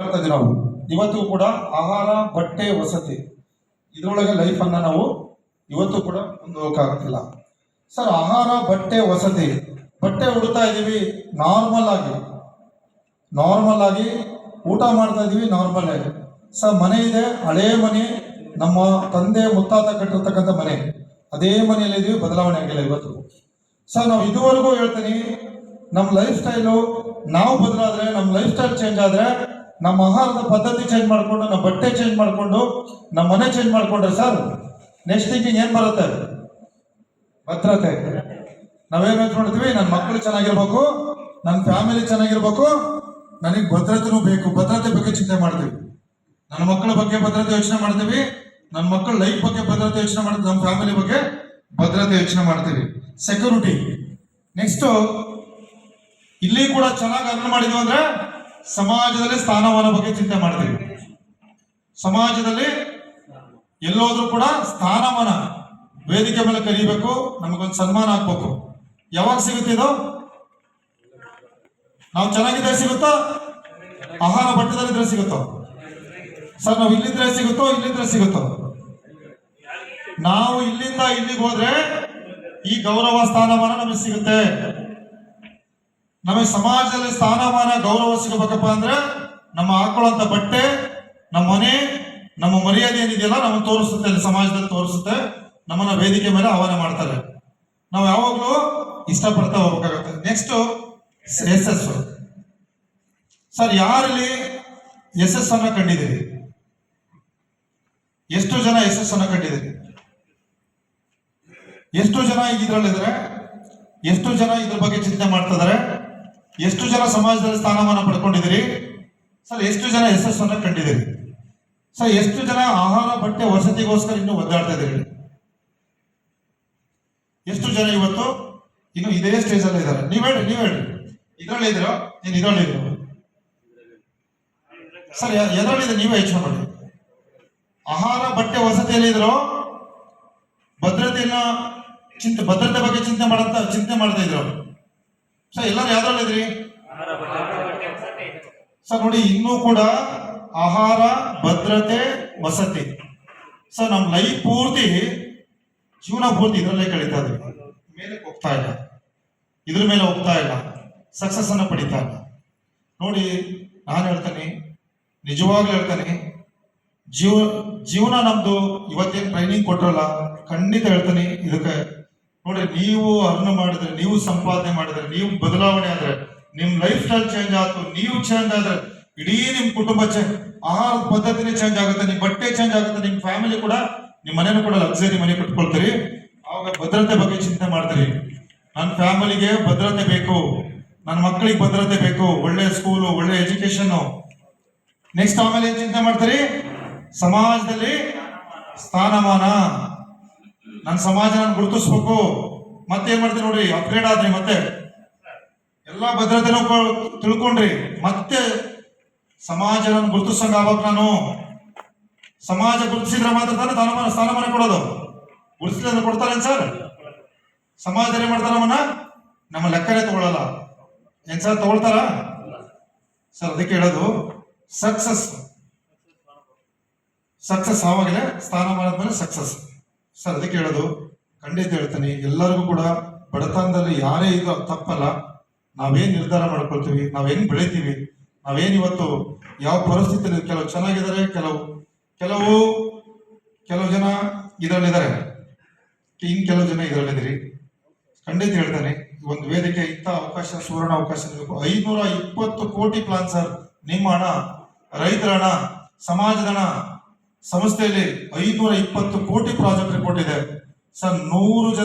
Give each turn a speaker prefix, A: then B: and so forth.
A: ಇದೀವಿ ನಾವು. ಇವತ್ತು ಕೂಡ ಆಹಾರ, ಬಟ್ಟೆ, ವಸತಿ, ಇದರೊಳಗೆ ಲೈಫ್ ಅನ್ನ ನಾವು ಇವತ್ತು ಕೂಡ ಮುಂದೆ ಹೋಗಕ್ಕಾಗ್ತಿಲ್ಲ ಸರ್ ಆಹಾರ, ಬಟ್ಟೆ, ವಸತಿ, ಬಟ್ಟೆ ಉಡ್ತಾ ಇದೀವಿ ನಾರ್ಮಲ್ ಆಗಿ. ನಾರ್ಮಲ್ ಆಗಿ ಊಟ ಮಾಡ್ತಾ ಇದೀವಿ ನಾರ್ಮಲ್ ಆಗಿ. ಸರ್ ಮನೆ ಇದೆ, ಹಳೇ ಮನೆ, ನಮ್ಮ ತಂದೆ ಮುತ್ತಾತ ಕಟ್ಟಿರ್ತಕ್ಕಂಥ ಮನೆ. ಅದೇ ಮನೆಯಲ್ಲಿ ಇದೀವಿ, ಬದಲಾವಣೆ ಆಗಿಲ್ಲ ಇವತ್ತು. ಸರ್ ನಾವು ಇದುವರೆಗೂ ಹೇಳ್ತೀನಿ ನಮ್ಮ ಲೈಫ್ ಸ್ಟೈಲು ನಾವು ಬದಲಾದ್ರೆ ನಮ್ಮ ಲೈಫ್ ಸ್ಟೈಲ್ ಚೇಂಜ್ ಆದ್ರೆ ನಮ್ಮ ಆಹಾರದ ಪದ್ಧತಿ ಚೇಂಜ್ ಮಾಡಿಕೊಂಡು, ನಮ್ಮ ಬಟ್ಟೆ ಚೇಂಜ್ ಮಾಡಿಕೊಂಡು, ನಮ್ಮ ಮನೆ ಚೇಂಜ್ ಮಾಡಿಕೊಂಡ್ರೆ ಸರ್. ನೆಕ್ಸ್ಟ್ ಥಿಂಕಿಂಗ್ ಏನು ಬರುತ್ತೆ? ಭದ್ರತೆ. ನಾವೇನು ಮಾಡ್ತೀವಿ ನನ್ನ ಮಕ್ಕಳು ಚೆನ್ನಾಗಿರ್ಬೇಕು ನನ್ನ ಫ್ಯಾಮಿಲಿ ಚೆನ್ನಾಗಿರ್ಬೇಕು, ನನಗೆ ಭದ್ರತೆನೂ ಬೇಕು. ಭದ್ರತೆ ಬಗ್ಗೆ ಚಿಂತೆ ಮಾಡ್ತೀವಿ. ನನ್ನ ಮಕ್ಕಳ ಬಗ್ಗೆ ಭದ್ರತೆ ಯೋಚನೆ ಮಾಡ್ತೀವಿ ನನ್ನ ಮಕ್ಕಳ ಲೈಫ್ ಬಗ್ಗೆ ಭದ್ರತೆ ಯೋಚನೆ ಮಾಡ್ತೀವಿ ನಮ್ಮ ಫ್ಯಾಮಿಲಿ ಬಗ್ಗೆ ಭದ್ರತೆ ಯೋಚನೆ ಮಾಡ್ತೀವಿ. ಸೆಕ್ಯೂರಿಟಿ ನೆಕ್ಸ್ಟ್ ಇಲ್ಲಿ ಕೂಡ ಚೆನ್ನಾಗಿ ಅರ್ನ್ ಮಾಡಿದ್ವಿ ಅಂದ್ರೆ ಸಮಾಜದಲ್ಲಿ ಸ್ಥಾನಮಾನ ಬಗ್ಗೆ ಚಿಂತೆ ಮಾಡ್ತೀವಿ. ಸಮಾಜದಲ್ಲಿ ಎಲ್ಲೋದ್ರೂ ಕೂಡ ಸ್ಥಾನಮಾನ ವೇದಿಕೆ ಮೇಲೆ ಕರಿಬೇಕು, ನಮಗೊಂದು ಸನ್ಮಾನ ಆಗ್ಬೇಕು. ಯಾವಾಗ ಸಿಗುತ್ತೆ ಇದು? ನಾವು ಚೆನ್ನಾಗಿದ್ರೆ ಸಿಗುತ್ತೋ? ಆಹಾರ ಬಟ್ಟೆದಲ್ಲಿದ್ರೆ ಸಿಗುತ್ತೋ? ಸರ್, ನಾವು ಇಲ್ಲಿದ್ರೆ ಸಿಗುತ್ತೋ ಇಲ್ಲಿದ್ರೆ ಸಿಗುತ್ತೋ? ನಾವು ಇಲ್ಲಿಂದ ಇಲ್ಲಿಗೆ ಹೋದ್ರೆ ಈ ಗೌರವ, ಸ್ಥಾನಮಾನ ನಮಗೆ ಸಿಗುತ್ತೆ. ನಮಗೆ ಸಮಾಜದಲ್ಲಿ ಸ್ಥಾನಮಾನ, ಗೌರವ ಸಿಗಬೇಕಪ್ಪ ಅಂದ್ರೆ ನಮ್ಮ ಹಾಕೊಳ್ಳುವಂತ ಬಟ್ಟೆ, ನಮ್ಮ ಮನೆ, ನಮ್ಮ ಮರ್ಯಾದೆ ಏನಿದೆಯಲ್ಲ ನಮ್ಮ ತೋರಿಸುತ್ತೆ, ಅಲ್ಲಿ ಸಮಾಜದಲ್ಲಿ ತೋರಿಸುತ್ತೆ, ನಮ್ಮನ್ನ ವೇದಿಕೆ ಮೇಲೆ ಆಹ್ವಾನ ಮಾಡ್ತಾರೆ. ನಾವು ಯಾವಾಗಲೂ ಇಷ್ಟಪಡ್ತಾ ಹೋಗ್ಬೇಕಾಗತ್ತೆ. ನೆಕ್ಸ್ಟ್ ಎಸ್ ಸರ್, ಯಾರಲ್ಲಿ ಅನ್ನ ಕಂಡಿದ್ದೀರಿ? ಎಷ್ಟು ಜನ ಅನ್ನ ಕಂಡಿದ್ದೀರಿ? ಎಷ್ಟು ಜನ ಈಗ ಇದ್ರಲ್ಲಿದ್ದಾರೆ? ಎಷ್ಟು ಜನ ಇದ್ರ ಬಗ್ಗೆ ಚಿಂತೆ ಮಾಡ್ತಾ ಇದಾರೆ ಎಷ್ಟು ಜನ ಸಮಾಜದಲ್ಲಿ ಸ್ಥಾನಮಾನ ಪಡ್ಕೊಂಡಿದ್ದೀರಿ? ಸರ್, ಎಷ್ಟು ಜನ ಯಶಸ್ಸನ್ನು ಕಂಡಿದ್ದೀರಿ? ಸರ್, ಎಷ್ಟು ಜನ ಆಹಾರ, ಬಟ್ಟೆ ವಸತಿಗೋಸ್ಕರ ಇನ್ನು ಒದ್ದಾಡ್ತಾ ಇದ್ದೀರಿ? ಎಷ್ಟು ಜನ ಇವತ್ತು ಇನ್ನು ಇದೇ ಸ್ಟೇಜ್ ಅಲ್ಲಿ ಇದ್ದಾರೆ? ನೀವ್ ಹೇಳಿ ನೀವ್ ಹೇಳಿ ಇದ್ರಲ್ಲಿ ಇದ್ದೀರೋ? ನೀನ್ ಇದ್ರಲ್ಲಿ ಇದ್ದೀರೋ? ಸರ್ ಎದ್ರಲ್ಲಿದೆ ನೀವೇ ಯೋಚನೆ ಮಾಡಿ. ಆಹಾರ, ಬಟ್ಟೆ ವಸತಿಯಲ್ಲಿ ಇದ್ರು ಭದ್ರತೆಯನ್ನ ಚಿಂತೆ, ಭದ್ರತೆ ಬಗ್ಗೆ ಚಿಂತೆ ಮಾಡಂತ, ಚಿಂತೆ ಮಾಡ್ತಾ ಇದ್ರು ಸರ್ ಎಲ್ಲರೂ ಯಾವ್ದ್ರಲ್ಲಿದ್ರಿ ಸರ್ ನೋಡಿ ಇನ್ನೂ ಕೂಡ ಆಹಾರ ಭದ್ರತೆ ವಸತಿ. ಸರ್ ನಮ್ಮ ಲೈಫ್ ಪೂರ್ತಿ ಜೀವನ ಪೂರ್ತಿ ಇದರಲ್ಲೇ ಕಳೀತಾ ಇದ್ವಿ ಮೇಲೆ ಹೋಗ್ತಾ ಇಲ್ಲ. ಇದ್ರ ಮೇಲೆ ಹೋಗ್ತಾ ಇಲ್ಲ. ಸಕ್ಸಸ್ ಅನ್ನ ಪಡಿತಾ ಇಲ್ಲ. ನೋಡಿ ನಾನು ಹೇಳ್ತೇನೆ ನಿಜವಾಗ್ಲೂ ಹೇಳ್ತೇನೆ ಜೀವ ಜೀವನ ನಮ್ದು ಇವತ್ತೇನು ಟ್ರೈನಿಂಗ್ ಕೊಟ್ರಲ್ಲ ಖಂಡಿತ ಹೇಳ್ತೇನೆ ಇದಕ್ಕೆ ನೋಡಿ, ನೀವು ಅರ್ನ್ ಮಾಡಿದ್ರೆ, ನೀವು ಸಂಪಾದನೆ ಮಾಡಿದ್ರೆ, ನೀವು ಬದಲಾವಣೆ ಆದ್ರೆ, ನಿಮ್ ಲೈಫ್ ಸ್ಟೈಲ್ ಚೇಂಜ್ ಆಯ್ತು, ನೀವು ಚೇಂಜ್ ಆದ್ರೆ, ಇಡೀ ನಿಮ್ ಕುಟುಂಬ ಚೇಂಜ್ ಆಹಾರದ ಪದ್ಧತಿನೇ ಚೇಂಜ್ ಆಗುತ್ತೆ, ನಿಮ್ ಬಟ್ಟೆ ಚೇಂಜ್ ಆಗುತ್ತೆ, ನಿಮ್ ಫ್ಯಾಮಿಲಿ ಕೂಡ, ನಿಮ್ ಮನೇನು ಕೂಡ ಲಕ್ಸರಿ ಮನೆ ಕಟ್ಕೊಳ್ತೀರಿ. ಅವಾಗ ಭದ್ರತೆ ಬಗ್ಗೆ ಚಿಂತೆ ಮಾಡ್ತೀರಿ. ನನ್ನ ಫ್ಯಾಮಿಲಿಗೆ ಭದ್ರತೆ ಬೇಕು ನನ್ನ ಮಕ್ಕಳಿಗೆ ಭದ್ರತೆ ಬೇಕು, ಒಳ್ಳೆ ಸ್ಕೂಲು ಒಳ್ಳೆ ಎಜುಕೇಶನ್ ನೆಕ್ಸ್ಟ್ ಆಮೇಲೆ ಏನ್ ಚಿಂತೆ ಮಾಡ್ತೀರಿ? ಸಮಾಜದಲ್ಲಿ ಸ್ಥಾನಮಾನ. ನನ್ನ ಸಮಾಜ ನಾನು ಗುರುತಿಸ್ಬೇಕು ಮತ್ತೇನ್ ಮಾಡ್ತೀನಿ ನೋಡ್ರಿ ಅಪ್ಗ್ರೇಡ್ ಆದ್ರಿ ಮತ್ತೆ. ಎಲ್ಲಾ ಭದ್ರತೆನೂ ತಿಳ್ಕೊಂಡ್ರಿ. ಮತ್ತೆ ಸಮಾಜ ನಾನು ಗುರುತಿಸಂಗ ಆವಾಗ ನಾನು. ಸಮಾಜ ಗುರುತಿಸಿದ್ರೆ ಮಾತ್ರ ತಾನೇ ಸ್ಥಾನಮಾನ ಸ್ಥಾನಮಾನ ಕೊಡೋದು. ಗುರುತಿಸಿದ್ರೆ ಕೊಡ್ತಾರೆ ಸರ್? ಸಮಾಜ ಏನ್ ಮಾಡ್ತಾರ ನಮ್ಮನ್ನ? ನಮ್ಮ ಲೆಕ್ಕನೇ ತಗೊಳ್ಳಲ್ಲ ಏನ್ ಸರ್, ತಗೊಳ್ತಾರ? ಸರ್, ಅದಕ್ಕೆ ಹೇಳೋದು ಸಕ್ಸಸ್ ಸಕ್ಸಸ್ ಆವಾಗಲೇ ಸ್ಥಾನಮಾನದ ಮೇಲೆ ಸಕ್ಸಸ್ ಸರ್, ಅದಕ್ಕೆ ಹೇಳೋದು, ಖಂಡಿತ ಹೇಳ್ತೀನಿ, ಎಲ್ಲರಿಗೂ ಕೂಡ ಬಡತನದಲ್ಲಿ ಯಾರೇ ಇದು ತಪ್ಪಲ್ಲ. ನಾವೇನು ನಿರ್ಧಾರ ಮಾಡ್ಕೊಳ್ತೀವಿ ನಾವು ಹೆಂಗ್ ಬೆಳಿತೀವಿ, ನಾವೇನು ಇವತ್ತು ಯಾವ ಪರಿಸ್ಥಿತಿಯಲ್ಲಿ ಕೆಲವು ಚೆನ್ನಾಗಿದ್ದಾರೆ, ಕೆಲವು ಕೆಲವು ಕೆಲವು ಜನ ಇದರಲ್ಲಿದ್ದಾರೆ. ಇನ್ ಕೆಲವು ಜನ ಇದರಲ್ಲಿದ್ದೀರಿ. ಖಂಡಿತ ಹೇಳ್ತಾನೆ, ಒಂದು ವೇದಿಕೆ ಇಂಥ ಅವಕಾಶ, ಸುವರ್ಣ ಅವಕಾಶ ನೀಡಬೇಕು. ಐನೂರ ಇಪ್ಪತ್ತು ಕೋಟಿ ಪ್ಲಾನ್ ಸರ್ ನಿಮ್ಮ ಹಣ, ರೈತರ ಹಣ, ಸಮಾಜದ ಹಣ. ಸಂಸ್ಥೆಯಲ್ಲಿ ಐನೂರ ಇಪ್ಪತ್ತು ಕೋಟಿ ಪ್ರಾಜೆಕ್ಟ್ ರಿಪೋರ್ಟ್ ಇದೆ. ಸರ್ ನೂರು ಜನ